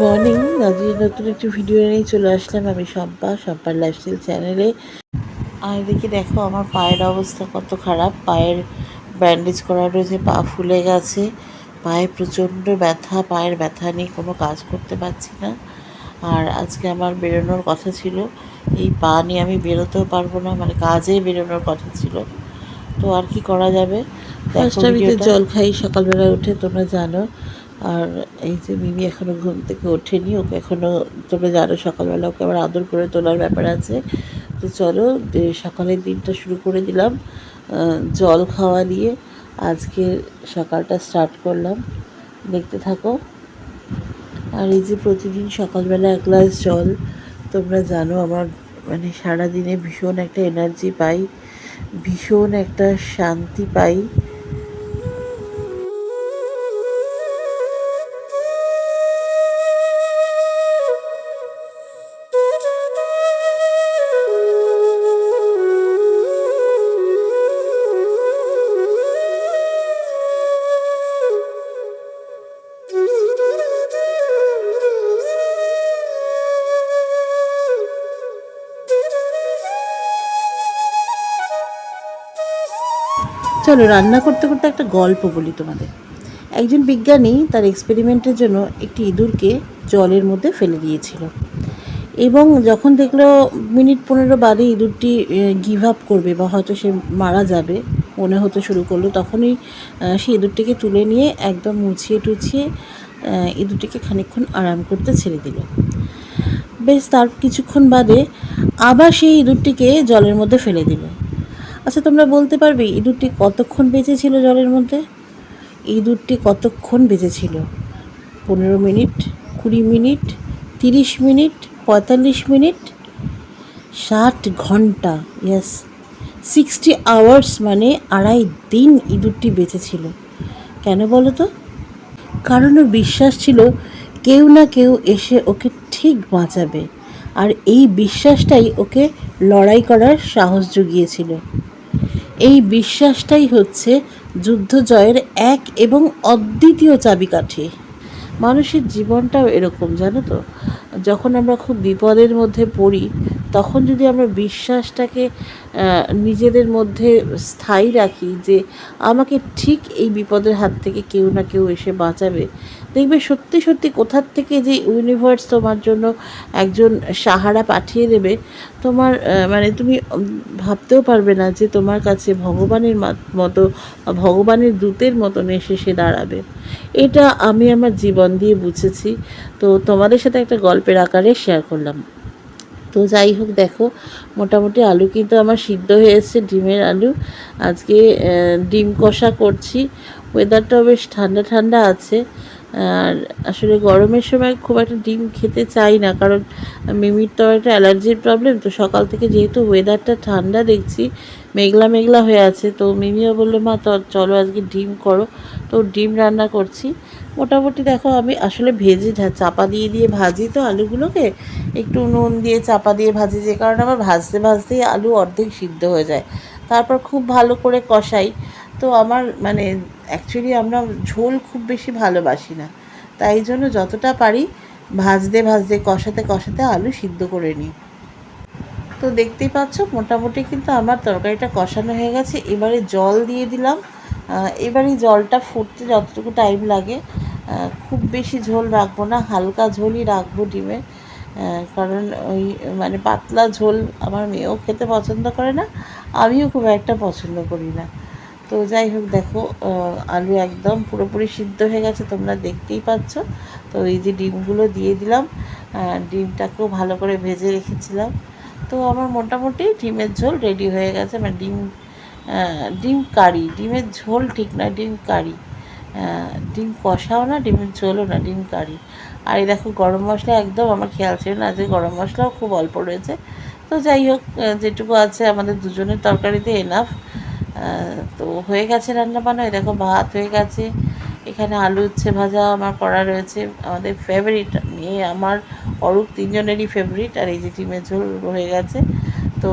Morning. আজকে নতুন একটি ভিডিও নিয়ে চলে আসলাম আমি শম্পা শম্পার লাইফস্টাইল চ্যানেলে আর এদিকে দেখো আমার পায়ের অবস্থা কত খারাপ। পায়ের ব্যান্ডেজ করা রয়েছে পা ফুলে গেছে। পায়ে প্রচণ্ড ব্যথা পায়ের ব্যথা নিয়ে কোনো কাজ করতে পারছি না। আর আজকে আমার বেরোনোর কথা ছিল। এই পা নিয়ে আমি বেরোতেও পারব না মানে কাজে বেরোনোর কথা ছিল। তো আর কি করা যাবে? জল খাই সকালবেলায় উঠে তোমরা জানো। আর এই যে মিমি এখনও ঘুম থেকে ওঠেনি, ওকে এখনও তোমরা জানো সকালবেলা ওকে আবার আদর করে তোলার ব্যাপার আছে। তো চলো সকালের দিনটা শুরু করে দিলাম জল খাওয়া দিয়ে আজকে সকালটা স্টার্ট করলাম। দেখতে থাকো। আর এই যে প্রতিদিন সকালবেলা এক গ্লাস জল, তোমরা জানো আমার মানে সারাদিনে ভীষণ একটা এনার্জি পাই, ভীষণ একটা শান্তি পাই। চলো, রান্না করতে করতে একটা গল্প বলি তোমাদের। একজন বিজ্ঞানী তার এক্সপেরিমেন্টের জন্য একটি ইঁদুরকে জলের মধ্যে ফেলে দিয়েছিল। এবং যখন দেখল মিনিট পনেরো বাদে ইঁদুরটি গিভ আপ করবে বা হয়তো সে মারা যাবে, মনে হতে শুরু করল, তখনই সে ইঁদুরটিকে তুলে নিয়ে একদম মুছিয়ে টুছিয়ে ইঁদুরটিকে খানিকক্ষণ আরাম করতে ছেড়ে দিল। বেশ তার কিছুক্ষণ বাদে আবার সেই ইঁদুরটিকে জলের মধ্যে ফেলে দিল। আচ্ছা তোমরা বলতে পারবে ইঁদুরটি কতক্ষণ বেঁচে ছিল জলের মধ্যে? ইঁদুরটি কতক্ষণ বেঁচে ছিল? পনেরো মিনিট, কুড়ি মিনিট, তিরিশ মিনিট, পঁয়তাল্লিশ মিনিট, ষাট ঘণ্টা ইয়াস সিক্সটি আওয়ার্স মানে আড়াই দিন ইঁদুরটি বেঁচে ছিল। কেন বলো তো? কারণ ওর বিশ্বাস ছিল কেউ না কেউ এসে ওকে ঠিক বাঁচাবে। আর এই বিশ্বাসটাই ওকে লড়াই করার সাহস জুগিয়েছিল। এই বিশ্বাসটাই হচ্ছে যুদ্ধ জয়ের এক এবং অদ্বিতীয় চাবিকাঠি। মানুষের জীবনটাও এরকম, জানো তো? যখন আমরা খুব বিপদের মধ্যে পড়ি, তখন যদি আমরা বিশ্বাসটাকে নিজেদের মধ্যে স্থায়ী রাখি যে আমাকে ঠিক এই বিপদের হাত থেকে কেউ না কেউ এসে বাঁচাবে। দেখবে সত্যি সত্যি কোথার থেকে যে ইউনিভার্স তোমার জন্য একজন সাহারা পাঠিয়ে দেবে, তোমার মানে তুমি ভাবতেও পারবে না যে তোমার কাছে ভগবানের মতো, ভগবানের দূতের মতন এসে সে দাঁড়াবে। এটা আমি আমার জীবন দিয়ে বুঝেছি। তো তোমাদের সাথে একটা গল্পের আকারে শেয়ার করলাম। তো যাই হোক, দেখো, মোটামুটি আলু কিন্তু আমার সিদ্ধ হয়ে ডিমের আলু। আজকে ডিম কষা করছি। ওয়েদারটাও বেশ ঠান্ডা ঠান্ডা আছে। আর আসলে গরমের সময় খুব একটা ডিম খেতে চাই না, কারণ মিমির তো একটা অ্যালার্জির প্রবলেম তো সকাল থেকে যেহেতু ওয়েদারটা ঠান্ডা দেখছি, মেঘলা মেঘলা হয়ে আছে, তো মিমিও বলল, মা চলো আজকে ডিম করো। তো ডিম রান্না করছি। মোটামুটি দেখো আমি আসলে ভেজে চাপা দিয়ে দিয়ে ভাজি তো আলুগুলোকে। একটু নুন দিয়ে চাপা দিয়ে ভাজি, যে কারণে আমার ভাজতে ভাজতেই আলু অর্ধেক সিদ্ধ হয়ে যায়। তারপর খুব ভালো করে কষাই। তো আমার মানে অ্যাকচুয়ালি আমরা ঝোল খুব বেশি ভালোবাসি না। তাই জন্য যতটা পারি ভাজতে ভাজতে, কষাতে কষাতে আলু সিদ্ধ করে নিই। তো দেখতেই পাচ্ছ, মোটামুটি কিন্তু আমার তরকারিটা কষানো হয়ে গেছে। এবারে জল দিয়ে দিলাম। এবারে জলটা ফুটতে যতটুকু টাইম লাগে। খুব বেশি ঝোল রাখব না, হালকা ঝোলই রাখব ডিমে। কারণ ওই মানে পাতলা ঝোল আমার মেয়েও খেতে পছন্দ করে না, আমিও খুব একটা পছন্দ করি না। তো যাই হোক, দেখো আলু একদম পুরোপুরি সিদ্ধ হয়ে গেছে, তোমরা দেখতেই পাচ্ছ। তো এই যে ডিমগুলো দিয়ে দিলাম। ডিমটাকেও ভালো করে ভেজে রেখেছিলাম। তো আমার মোটামুটি ডিমের ঝোল রেডি হয়ে গেছে মানে ডিম ডিম কারি। ডিমের ঝোল ঠিক না ডিম কারি। ডিম কষাও না, ডিমের ঝোলও না, ডিম কারি। আর এই দেখো গরম মশলা একদম আমার খেয়াল ছিল না যে গরম মশলাও খুব অল্প রয়েছে। তো যাই হোক যেটুকু আছে আমাদের দুজনের তরকারিতে এনাফ তো হয়ে গেছে রান্না বান্না এই দেখো ভাত হয়ে গেছে। এখানে আলু উচ্ছে ভাজা আমার করা রয়েছে। আমাদের ফেভারিট মেয়ে আমার অরূপ তিনজনেরই ফেভারিট আর এই যে ডিমের ঝোল হয়ে গেছে। তো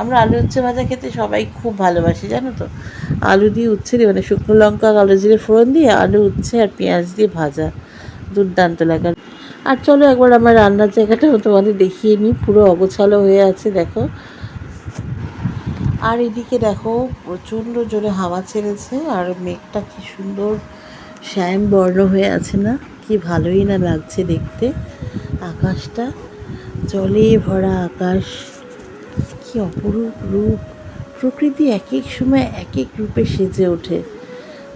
আমরা আলু উচ্ছে ভাজা খেতে সবাই খুব ভালোবাসি, জানো তো? আলু দিয়ে উচ্ছে দিয়ে মানে শুকনো লঙ্কা, কালো জিরে ফোড়ন দিয়ে আলু উচ্ছে আর পেঁয়াজ দিয়ে ভাজা। দুর্দান্ত লাগে। আর চলো একবার আমার রান্নার জায়গাটাও তোমাদের দেখিয়ে নিই, পুরো অগোছালো হয়ে আছে, দেখো। আর এদিকে দেখো, প্রচণ্ড জোরে হাওয়া ছেড়েছে, আর মেঘটা কি সুন্দর শ্যাম বর্ণ হয়ে আছে না? কি ভালোই না লাগছে দেখতে। আকাশটা জলে ভরা আকাশ। কি অপরূপ রূপ। প্রকৃতি এক এক সময় এক এক রূপে সেজে ওঠে।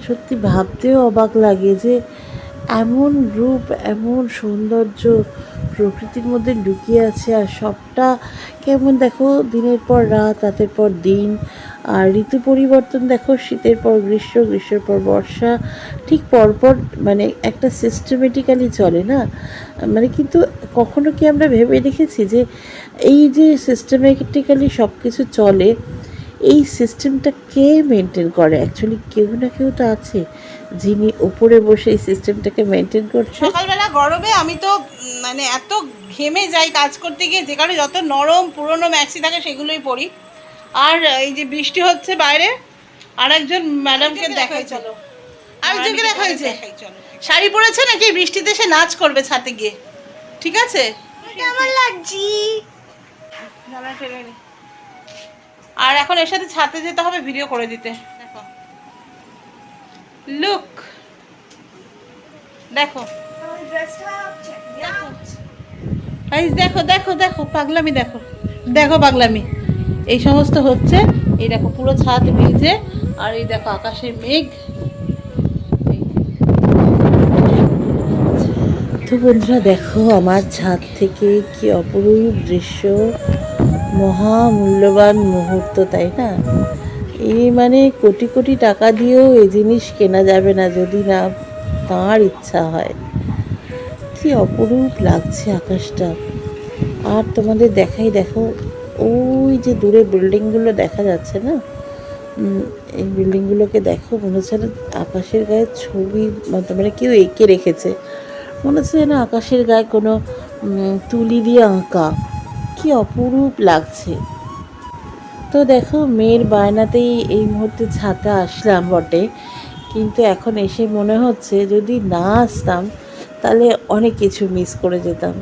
সত্যি ভাবতেও অবাক লাগে যে এমন রূপ, এমন সৌন্দর্য প্রকৃতির মধ্যে লুকিয়ে আছে আর সবটা কেমন দেখো দিনের পর রাত, রাতের পর দিন। আর ঋতু পরিবর্তন দেখো, শীতের পর গ্রীষ্ম, গ্রীষ্মের পর বর্ষা, ঠিক পরপর মানে একটা সিস্টেমেটিক্যালি চলে না? মানে কিন্তু কখনো কি আমরা ভেবে দেখেছি যে এই যে সিস্টেমেটিক্যালি সব কিছু চলে, এই সিস্টেমটা কে মেনটেন করে? অ্যাকচুয়ালি কেউ না কেউ তো আছে যিনি ওপরে বসে এই সিস্টেমটাকে মেনটেন করছে। সকালবেলা গরমে আমি তো মানে এত ঘেমে যাই কাজ করতে গিয়ে, যে কারণে যত নরম পুরনো ম্যাক্সি থাকে সেগুলোই পরি। আর এই যে বৃষ্টি হচ্ছে বাইরে আর একজন ম্যাডামকে দেখাই চলো। আরেকজনকে দেখা হয়েছে শাড়ি পরেছে নাকি? বৃষ্টিতে সে নাচ করবে ছাতে গিয়ে। ঠিক আছে? কেমন লাগছি? আর এখন এর সাথে ছাতে যেতে হবে ভিডিও করে দিতে। দেখো। লুক দেখো। দেখো দেখো দেখো পাগলামি দেখো। দেখো পাগলামি। এই সমস্ত হচ্ছে, এই দেখো পুরো ছাদ ভিজে, আর এই দেখো আকাশে মেঘ। তো বন্ধুরা দেখো আমার ছাদ থেকে কি অপরূপ দৃশ্য মহা মূল্যবান মুহূর্ত, তাই না? এই মানে কোটি কোটি টাকা দিয়েও এই জিনিস কেনা যাবে না যদি না তাঁর ইচ্ছা হয়। কি অপরূপ লাগছে আকাশটা। আর তোমাদের দেখাই দেখো ওই যে দূরে বিল্ডিংগুলো দেখা যাচ্ছে না? এই বিল্ডিংগুলোকে দেখো, মনে হচ্ছে যেন আকাশের গায়ে ছবি মানে কেউ এঁকে রেখেছে। মনে হচ্ছে যেন আকাশের গায়ে কোনো তুলি দিয়ে আঁকা। কি অপরূপ লাগছে। তো দেখো, মেয়ের বায়নাতেই এই মুহূর্তে ছাতা আসলাম বটে। কিন্তু এখন এসে মনে হচ্ছে যদি না আসতাম, তাহলে অনেক কিছু মিস করে যেতাম।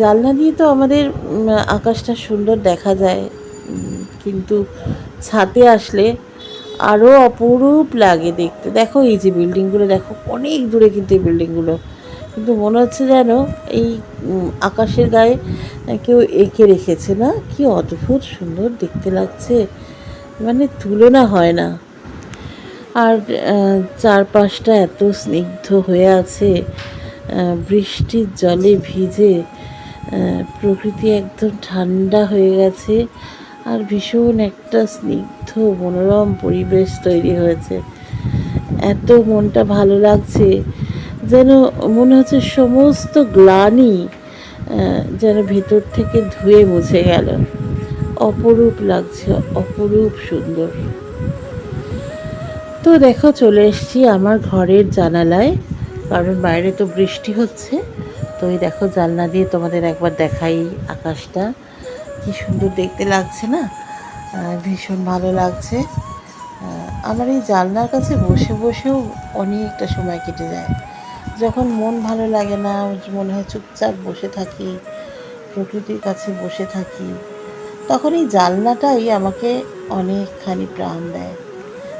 জানলা দিয়ে তো আমাদের আকাশটা সুন্দর দেখা যায় কিন্তু ছাতে আসলে আরও অপরূপ লাগে দেখতে। দেখো এই যে বিল্ডিংগুলো, দেখো অনেক দূরে কিন্তু এই বিল্ডিংগুলো। কিন্তু মনে হচ্ছে যেন এই আকাশের গায়ে কেউ এঁকে রেখেছে না? কি অদ্ভুত সুন্দর দেখতে লাগছে। মানে তুলনা হয় না। আর চারপাশটা এত স্নিগ্ধ হয়ে আছে বৃষ্টির জলে ভিজে প্রকৃতি একদম ঠান্ডা হয়ে গেছে আর ভীষণ একটা স্নিগ্ধ মনোরম পরিবেশ তৈরি হয়েছে। এত মনটা ভালো লাগছে যেন মনে হচ্ছে সমস্ত গ্লানি যেন ভেতর থেকে ধুয়ে মুছে গেল। অপরূপ লাগছে, অপরূপ সুন্দর। তো দেখো চলে এসছি আমার ঘরের জানালায়, কারণ বাইরে তো বৃষ্টি হচ্ছে। তো এই দেখো জানলা দিয়ে তোমাদের একবার দেখাই আকাশটা। কি সুন্দর দেখতে লাগছে না? ভীষণ ভালো লাগছে। আমার এই জানলার কাছে বসে বসেও অনেকটা সময় কেটে যায়। যখন মন ভালো লাগে না, মনে হয় চুপচাপ বসে থাকি, প্রকৃতির কাছে বসে থাকি, তখন এই জানলাটাই আমাকে অনেকখানি প্রাণ দেয়।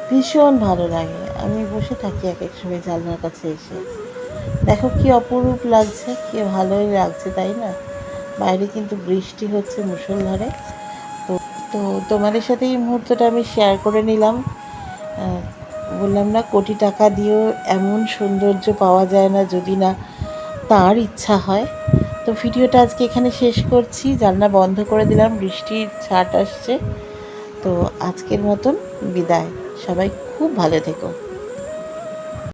ভীষণ ভালো লাগে। আমি বসে থাকি এক এক সময় জানলার কাছে এসে। দেখো কি অপরূপ লাগছে, কি ভালোই লাগছে, তাই না? বাইরে কিন্তু বৃষ্টি হচ্ছে মুষলধারে। তো তো তোমাদের সাথে এই মুহূর্তটা আমি শেয়ার করে নিলাম। বললাম না, কোটি টাকা দিয়েও এমন সৌন্দর্য পাওয়া যায় না যদি না তার ইচ্ছা হয়। তো ভিডিওটা আজকে এখানে শেষ করছি। জানলা বন্ধ করে দিলাম, বৃষ্টির ছাট আসছে। তো আজকের মতন বিদায়। সবাই খুব ভালো থেকো।